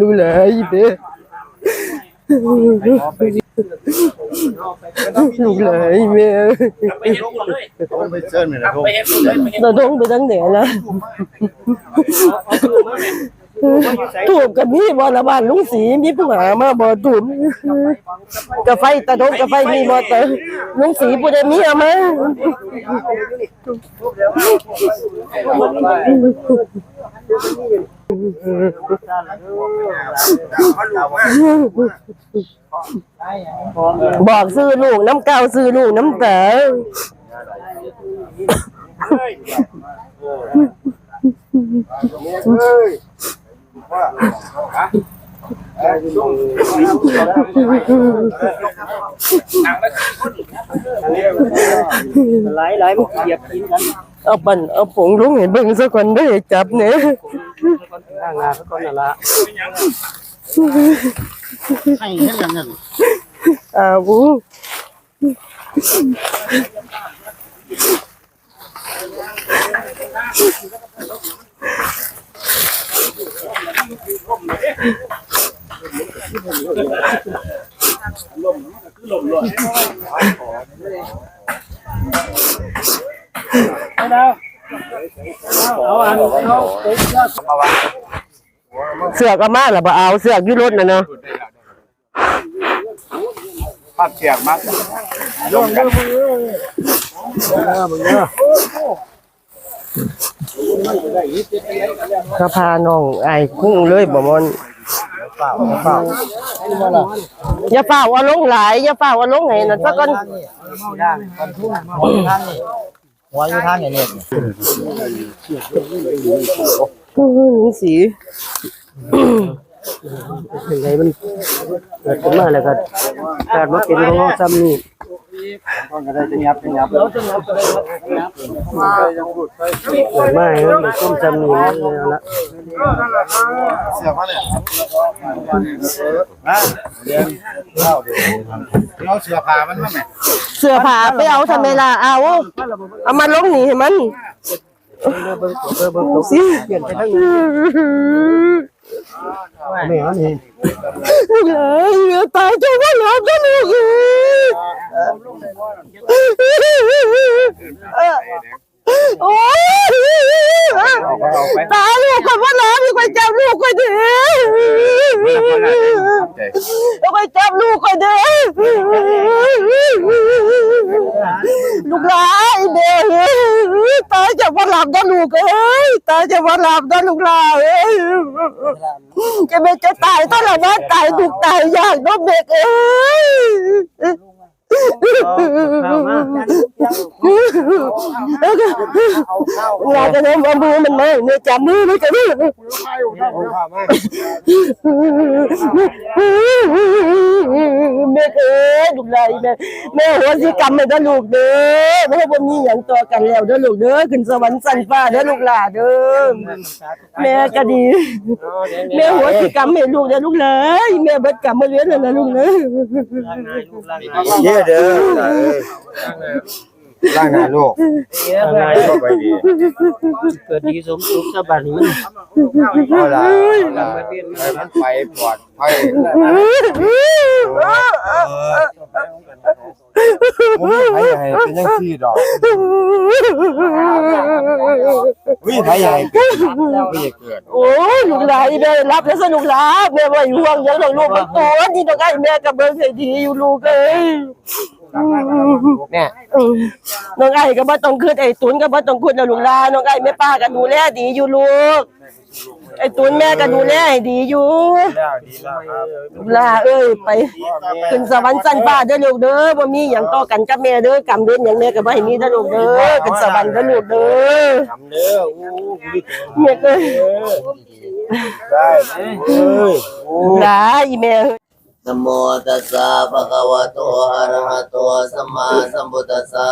รู้เลยเด้ลูกเลยแม่ไปเห็นคนเลยต้องไปเชิญเลยนะพวกไปเห็นคนไปต้องไปทั้งเหนือนะ ถูกกับมีบ่ละบ้านลุงสีมีผู้หามาบ่ถูกกาไฟตะดงกาไฟมีบ่เตอลุงสีผู้ใดมีเอามาบอกซื้อลูกน้ำเก้าซื้อลูกน้ำเต๋อ หลายหลายมันเหยียบกินกันเอาปั่นเอาผงลุงให้เบิ่งสักคนได้จับเนี่ยล่งงาสักคนน่ะละให้เห็นอย่างนั้นอ้าวเอาอัน เสือกเอามาล่ะบ่เอาเสือกอยู่รถนะเนาะภาพเสียงมากลงกันมึงเนอะ ก็พาน้องไอ้คุ้งเลยบ่มอนเปล่าเปล่าอย่าเฝ้าเอาลงหลายอย่าเฝ้าเอาลงให้นั่นสักคนย่างกันทุ่งหัวอยู่ทางนี้หัวอยู่ทางนี้เนี่ยอื้อหือสียังไงมันเกิดขึ้นมาแล้วก็คาดว่าเป็นของเราซ้ำนี่ ต้องก็ได้จะยับจะยับเกิดมาให้มันได้ต้มซ้ำนี่มันแล้วละเสียมาเนี่ยนะเดี๋ยวเข้าเดี๋ยเอาเสือผ้ามันมาไหมเสื้อผ้าไปเอาทำไมล่ะเอาเอามาลงนี่ให้มันสิเปลี่ยนไปทางแม่นี่เลยตายจะว่าหลับกันลูก โอ้ยตาลูกคนว่าหลับมีคนจับลูกคนเดียวแล้วไปจับลูกคนเดียวลูกหลานเด็กตาจะว่าหลับนะลูกเอ้ยตาจะว่าหลับนะลูกหลานเอ้ยจะไม่จะตายถ้าเราว่าตายถูกตายอยากน้องเด็กเอ้ย งานจะเล่นมือมันไม่เนี่ยจับมือไมันจะนี่เอาผ้ามาแม่เอ้ยลูกหลานแม่แม่หัวสิกรรมแม่เด้อลูกเด้อแม่บ่มีหยังต่อกันแล้วเด้อลูกเด้อขึ้นสวรรค์สันฟ้าเด้อลูกหลานเด้อแม่ก็ดีแม่หัวสิกรรมให้ลูกเด้อลูกเลยแม่เบิดกรรมมาเลี้ยงแล้วนะลูกเด้อ เยอะเด้อ ร่างงานลูกร่างงานก็ไปดีเกิดดีสมสุขสบายนี่มันเอาละให้มันไปปลอดภัยผมไม่ให้เป็นยังซี่ดอกวิไทยใหญ่เกิดไม่เกิดโอ้ยลูกหลานแม่รับแล้วสนุกหลาแม่บ่ห่วงหยังดอกลูกมันตัวนี่ดอกไอ้แม่กับเบิ่งให้ดีอยู่ลูกเอ้ย แม่อืมน้องไอ้ก็บ่ต้องคิดไอ้ตุนก็บ่ต้องคิดนะลูกหลานน้องไอ้แม่ป้าก็ดูแลดีอยู่ลูก ไอ้ตุนแม่ก็ดูแลให้ดีอยู่แล้วดีแล้วครับลูกหลานเอ้ยไปขึ้นสวรรค์สันฟ้าเด้อลูกเด้อบ่มีหยังต่อกันกับแม่เด้อกรรมเวรหยังแม่ก็บ่ให้มีเด้อลูกเด้อขึ้นสวรรค์เด้อลูกเด้อทำเด้ออู้แม่เอ้ยได้เอ้ยหลาอีแม่ เอ้ยนะโมตัสสะภะคะวะโตอะระหะโตสัมมาสัมพุทธัสสะ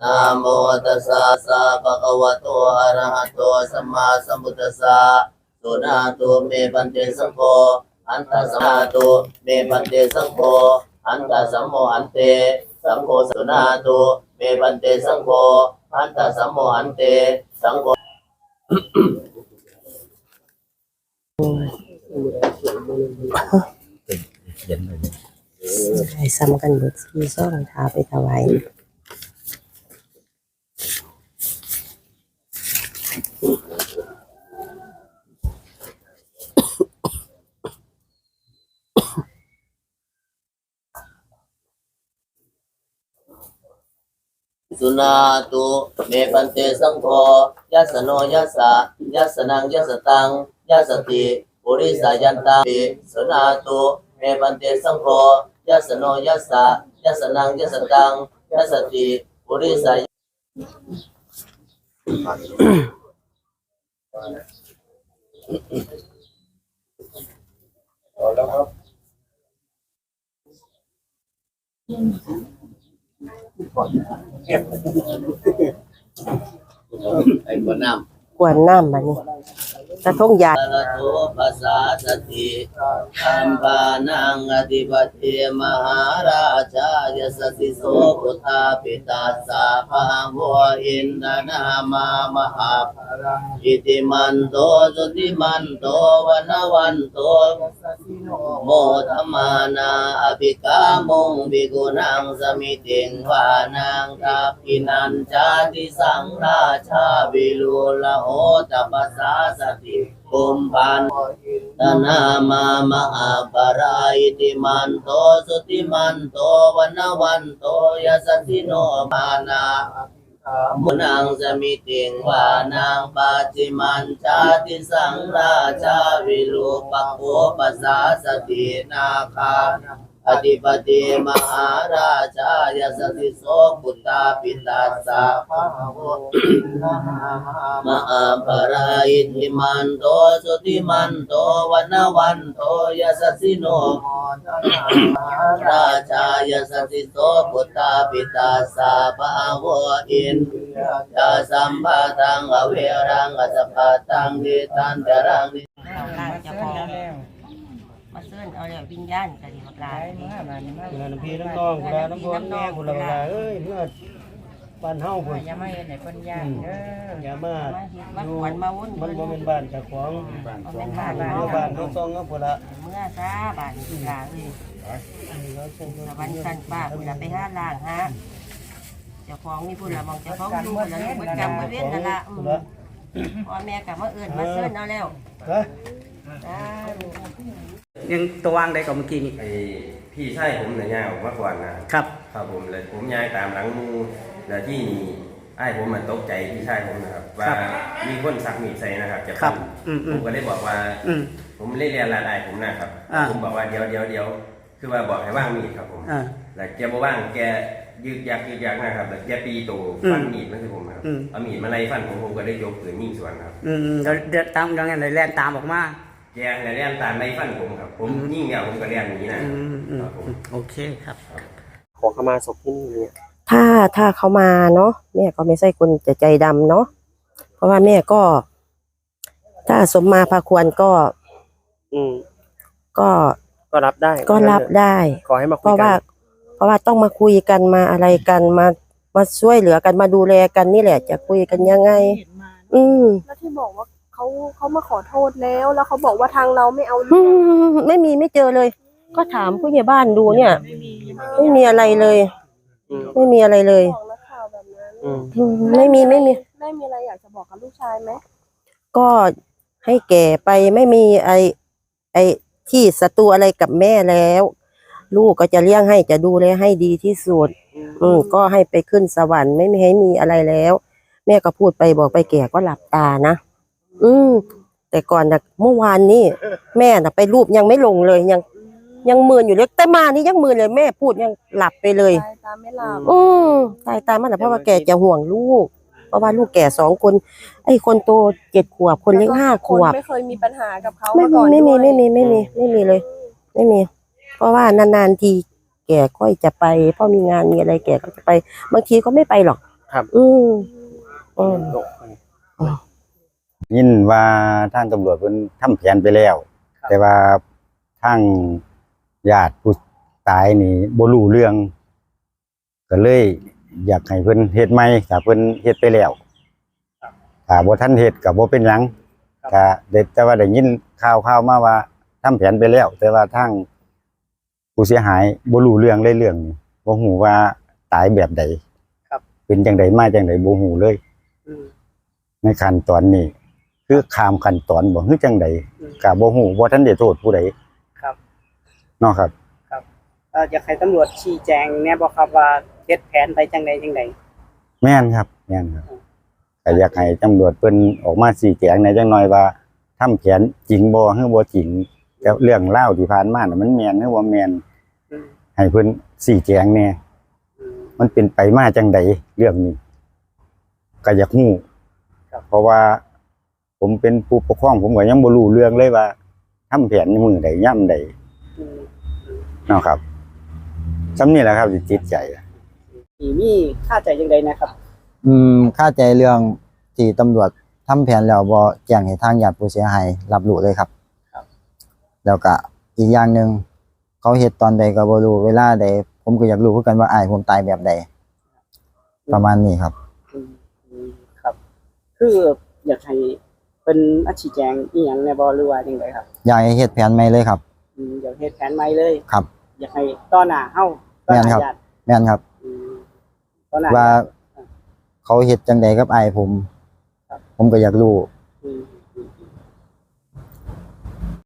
นะโมตัสสะสะภะคะวะโตอะระหะโตสัมมาสัมพุทธัสสะสุนาตุเมปันเตสังโฆอันตสัมมาตุเมปันเตสังโฆอันตสัมโมอันเตสังโฆสุนาตุเมปันเตสังโฆอันตสัมโมอันเตสังโฆ ให้ซ้ำกันเบิดสี่ซ่องทาไปถวายสุนาตุเมปันเตสังโฆยัสโนยัสสะยัสนังยัสตังยัสติปุริสายันตังสุนาตุ ปันเตสังโฆยัสสโนยัสสะยัสสนังยัสสตังยัสสติปุริสาไอ้คนน้ำกวนน้ำบัดนี้ กระทงยาสารโตภาษาสติสัมปานังอธิปติมหาราชายสติโสพุทธาปิตาสาภาโวอินทนามามหาภราอิติมันโตสุติมันโตวันวันโตโมธมานาอภิกามุงบิกุนังสมิติงวานังทัพพินันจาติสังราชาวิลุละโหตปัสสาสติ ปุมปันตนามามหาปราอิติมันโตสุติมันโตวันวันโตยสสสิโนมานามุนังสมิติงวานังปาจิมันชาติสังราชาวิลุปะโคปะสาสตินาคา อธิปติมหาราชายสติโสพุทธาปิตาสาภาโวมหาปราอิติมันโตสุติมันโตวันวันโตยสสิโนราชายสติโสพุทธาปิตาสาภาโวอินยาสัมปะตังอเวรังอสปะตังดิตันตรังนิ เอาล่างเจะพองมาเซิ้นเอาแล้ววิญญาณก็ดี บักลาเวลาน้ำพี่น้ำน้องเวลาน้ำพ่อแม่คนละเวลาเอ้ยเมื่อบ้านเฮาพุ่นอย่ามาเห็นไหนคนยากเด้ออย่ามามาเฮ็ดมาอยู่ขวัญมาวุ่นมันบ่แม่นบ้านเจ้าของมันเป็นบ้านเมื่เฮาอบ้านเฮาซองเฮาพุ่นละเมื่อซาบ้านอีหลาเอ้ยสวรรค์ชั้นฟ้าพุ่นละไปหาล่างฮะเจ้าของนี่พุ่นละมองเจ้าของอยู่พุ่นละลูกประจำบ่เว้นนั่นล่ะอืมพ่อแม่ก็มาเอิ้นมาเซิ้นเอาแล้วฮะจ้า ยังตัววางได้กับเมื่อกี้นี่ไอ้พี่ชายผมเนี่ยย้ายออกมาก่อนนะครับ ครับผมเลยผมย้ายตามหลังหมูแล้วที่นี่ไอ้ายผมมันตกใจพี่ชายผมนะครับ ว่ามีคนสักมีดใส่นะครับจะครับฟันอืมอืผมมก็เลยบอกว่า อืม ผมเล่นเรียนรายได้ผมนะครับ อ่าผมบอกว่าเดี๋ยวเดี๋ยวเดี๋ยวคือว่าบอกให้ว่างมีดครับผมอ่าแล้วแกบอกว่างแกยึกยักยึกยักนะครับแล้วแกปีโตอืมฟันมีดมันคือผมครับอืม เอามีดมาไล่ฟันผมผมก็ได้ยกปืนยิงสวนครับ อืมเดี๋ยวเดี๋ยวตามเดี๋ยวงั้นเลยแล่นตามออกมา แกเนี่ยเลียนตามไล่ฟันผมครับ ผมยิงแล้วผมก็เลียนหนีนะอืมอืมครับผม โอเคครับ ขอขมาศพที่นี่เนี่ยถ้าถ้าเขามาเนาะแม่ก็ไม่ใช่คนจะใจดำเนาะเพราะว่าแม่ก็ ถ้าสมมาพาควรก็อืม ก็ก็รับได้ก็รับได้ ขอให้มาคุเพยราะกัว่าน เพราะว่าต้องมาคุยกันมาอะไรกันมามาช่วยเหลือกันมาดูแลกันนี่แหละ จะคุยกันยังไงอืม แล้วที่บอกว่า เขาเขามาขอโทษแล้ว แล้วเขาบอกว่าทางเราไม่เอาอืเรื่องมไม่มีไม่เจอเลย ก็ถามผู้ใหญ่บ้านดูเนี่ย ไม่มีอะไรเลย อืมไม่มีอะไรเลยของนักข่าวแบบนั้นอืมอืมไม่มีไม่มี แม่มีอะไรอยากจะบอกกับลูกชายไหมก็ให้แก่ไปไม่มีไอไอที่ศัตรูอะไรกับแม่แล้ว ลูกก็จะเลี้ยงให้จะดูแลให้ดีที่สุด อืมก็ให้ไปขึ้นสวรรค์ไม่มีให้มีอะไรแล้ว แม่ก็พูดไปบอกไปแก่ก็หลับตานะ อืมแต่ก่อนนะเมื่อวานนี้แม่น่ะไปรูปยังไม่ลงเลยยัง ยังมืนอยู่เลยแต่มานี่ยังมืนเลยแม่พูดยังหลับไปเลย ตายตามไม่หลับอืมตายตามมันนะเพราะว่าแกจะห่วงลูก เพราะว่าลูกแก่สองคน ไอ้คนโตเจ็ดขวบคนเล็กห้าขวบ ไม่เคยมีปัญหากับเขาไม่มามีก่อนไม่มีด้วยไม่มีไม่มีไม่มีเลย ไม่มี เพราะว่านานๆทีแกก็จะไปเพราะมีงานมีอะไรแกก็จะไป บางทีก็ไม่ไปหรอกครับ อืมอืม ยินว่าทางตำรวจเพิ่นทำแผนไปแล้ว แต่ว่าทางญาติผู้ตายนี่บ่รู้เรื่อง ก็เลย อยากให้เพิ่นเฮ็ดใหม่ถ้าเพิ่นเฮ็ดไปแล้วถ้าบ่ทันเฮ็ดก็บ่เป็นหยังก็ได้แต่ว่าได้ยินข่าวข่าวมาว่าทำแผนไปแล้ว แต่ว่าทางผู้เสียหายบ่รู้เรื่องเลยเรื่องนี้บ่ฮู้ว่าตายแบบใดครับเป็นจังไดมาจังไดบ่ฮู้เลยอืมในขั้นตอนนี้ คือข้ามขั้นตอนบ่คือจังใดอืมก็บ่ฮู้บ่ทันได้โทษผู้ใดครับเนาะครับเอ่ออยากให้ตำรวจชี้แจงแน่บ่ครับว่าเฮ็ดแผนไปจังใดจังใด แม่นครับแม่นครับก็อยากให้ตำรวจเพิ่นออกมาชี้แจงในอยจังหน่อยว่าทำแผนจริงบ่หรือบ่จริงแต่เรื่องเล่าวที่ผ่านมาน่ะมันแม่นหรือบ่แม่นอืม ให้เพิ่นชี้แจงแหน่ อืม มันเป็นไปมาจังใดเรื่องนี้ก็อยากฮู้ครับ เพราะว่า ผมเป็นผู้ปกครอง ผมก็ยังบ่รู้เรื่องเลยว่าทำแผนในมื้อใดย่ำใดอืมเนาะครับซำนี้แหละครับที่จิตใจอีมีค่าใจจังใดนะครับ อืมค่าใจเรื่องที่ตำรวจทำแผนแล้วบ่แจ้งให้ทางญาติผู้เสียหายรับรู้เลยครับครับแล้วก็อีกอย่างหนึ่งเขาเฮ็ดตอนใดก็บ่รู้เวลาใดผมก็อยากรู้คือกันว่าอ้ายผมตายแบบใด ประมาณนี้ครับอืมอืมครับ คืออยากให้ เป็นอาชี้แจงอีหยังแน่บ่หรือว่าจังไดครับ อยากให้เฮ็ดแผนใหม่เลยครับ อืมอยากเฮ็ดแผนใหม่เลยครับ อยากให้ต้อนหน้าเฮาต้อนหแม่นครับน้าญาติแม่นครับ อืมต้อนหน้า ว่าญาติเขาเฮ็ดจังใดกับอ้ายผม ครับ ผมก็อยากรู้